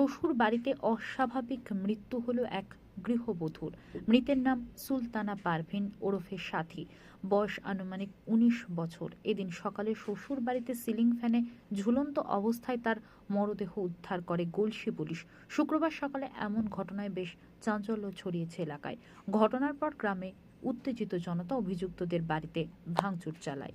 শ্বশুর বাড়িতে অস্বাভাবিক মৃত্যু হলো এক গৃহবধূর। মৃতের নাম সুলতানা পারভিন ওরফে সাথী। বয়স আনুমানিক উনিশ বছর। এদিন সকালে শ্বশুর বাড়িতে সিলিং ফ্যানে ঝুলন্ত অবস্থায় তার মরদেহ উদ্ধার করে গলসি পুলিশ। শুক্রবার সকালে এমন ঘটনায় বেশ চাঞ্চল্য ছড়িয়েছে এলাকায়। ঘটনার পর গ্রামে উত্তেজিত জনতা অভিযুক্তদের বাড়িতে ভাঙচুর চালায়।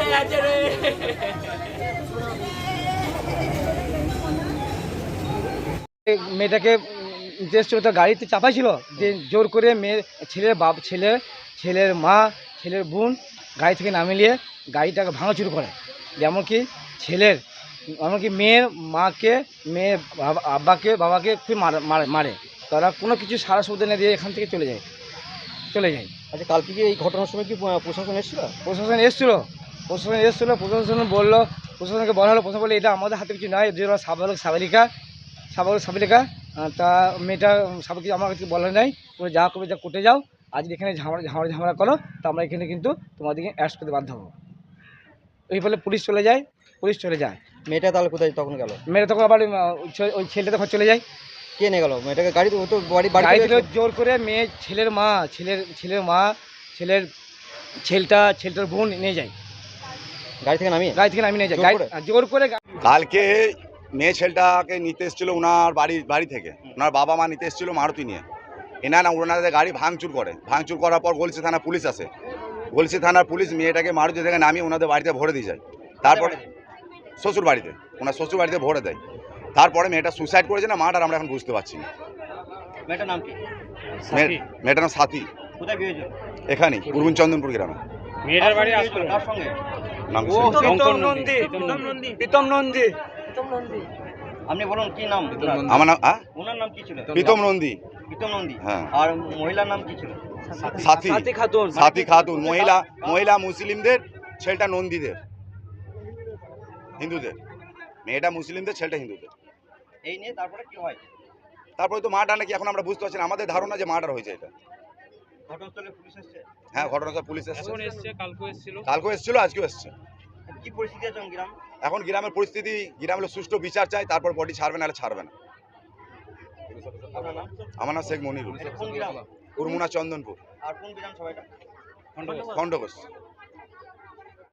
কোথায় আছে রে মেয়েটাকে ছিল গাড়িতে চাপা ছিল যে জোর করে মেয়ের ছেলের বাপ ছেলে ছেলের মা ছেলের বোন গাড়ি থেকে নামিয়ে গাড়িটাকে ভাঙাচুর করে। যেমন কি ছেলের এমনকি মেয়ের মাকে মেয়ের আব্বাকে বাবাকে খুব মারে মারে মারে। তারা কোনো কিছু সারা সুবিধা না দিয়ে এখান থেকে চলে যায়। চলে যায়। আচ্ছা কালকে কি এই ঘটনার সময় কি প্রশাসন এসেছিল? প্রশাসন এসেছিল। প্রশাসন এসেছিল প্রশাসন বলল প্রশাসনকে বলা হলো প্রশাসন বলে এটা আমাদের হাতে কিছু নয় যে সাবালক সাবালিকা সাবালক সাবালিকা তা মেয়েটা সাবাকে আমার কিছু বলা নাই তুমি যা করবে যা কোর্টে যাও আজ এখানে ঝামড়া ঝামড়া ঝামেলা করো তো আমরা এখানে কিন্তু তোমাদেরকে অ্যারেস্ট করতে বাধ্য হব। এই ফলে পুলিশ চলে যায় পুলিশ চলে যায়। মেয়েটা তাহলে কোথায় তখন গেল? মেয়েটা তখন আবার ওই ছেলেটা তখন চলে যায়। কে নিয়ে গেল? মেয়েটাকে গাড়িতে তো বাড়ি বাড়ি গাড়ি জোর করে মেয়ে ছেলের মা ছেলের ছেলের মা ছেলের ছেলেটা ছেলেটার বোন নিয়ে যায়। গাড়ি থেকে নামিয়ে? গাড়ি থেকে নামিয়ে নিয়ে যায়। গাড়ি জোর করে কালকে মেয়ে ছেলেটাকে নিতে এসেছিল ওনার বাড়ি বাড়ি থেকে। ওনার বাবা মা নিতে এসেছিল মারুতি নিয়ে। এনা না ওনাদের গাড়ি ভাঙচুর করে। ভাঙচুর করার পর গলসি থানা পুলিশ আসে। গলসি থানার পুলিশ মেয়েটাকে মারুতি থেকে নামিয়ে ওনাদের বাড়িতে ভরে দিয়ে যায়। তারপরে শ্বশুর বাড়িতে। ওনার শ্বশুর বাড়িতে ভরে দেয়। তারপরে মেয়েটা সুসাইড করেছে না মাটার আমরা এখন বুঝতে পারছি না। মেয়েটার নাম কি? মেয়েটার নাম সাথী। কোথায় বিয়েছে এখানেই পূর্বন চন্দনপুর গ্রামে। মেয়েটার বাড়ি কার সঙ্গে? নাম কি? শঙ্কর নন্দী। প্রীতম নন্দী। প্রীতম নন্দী। আপনি বলুন কি নাম? আমার নাম ওনার নাম কি ছিল? প্রীতম নন্দী। প্রীতম নন্দী। হ্যাঁ। আর মহিলার নাম কি ছিল? সাথী। সাথী। খাতুন। সাথী খাতুন। মহিলা মহিলা মুসলিমদের ছেলেটা নন্দীদের। হিন্দুদের। মেয়েটা মুসলিমদের ছেলেটা হিন্দুদের। এই নিয়ে তারপরে কি হয়? তারপরে তো মাটা নাকি এখন আমরা বুঝতে পারছি না। আমাদের ধারণা যে মাটার হয়েছে এটা। ঘটনাস্থলে পুলিশ এসছে হ্যাঁ ঘটনাস্থলে পুলিশ এসছে। এখন এসছে কালকে এসেছিল। কালকে এসেছিল আজকেও এসছে। কি পরিস্থিতি আছে এখন গ্রাম? এখন গ্রামের পরিস্থিতি গ্রামের সুষ্ঠু বিচার চাই তারপর বডি ছাড়বে না ছাড়বে না। আপনার আমার নাম শেখ মনিরুল। কোন গ্রাম? উর্মুনা চন্দনপুর। আর কোন এটা খণ্ডঘোষ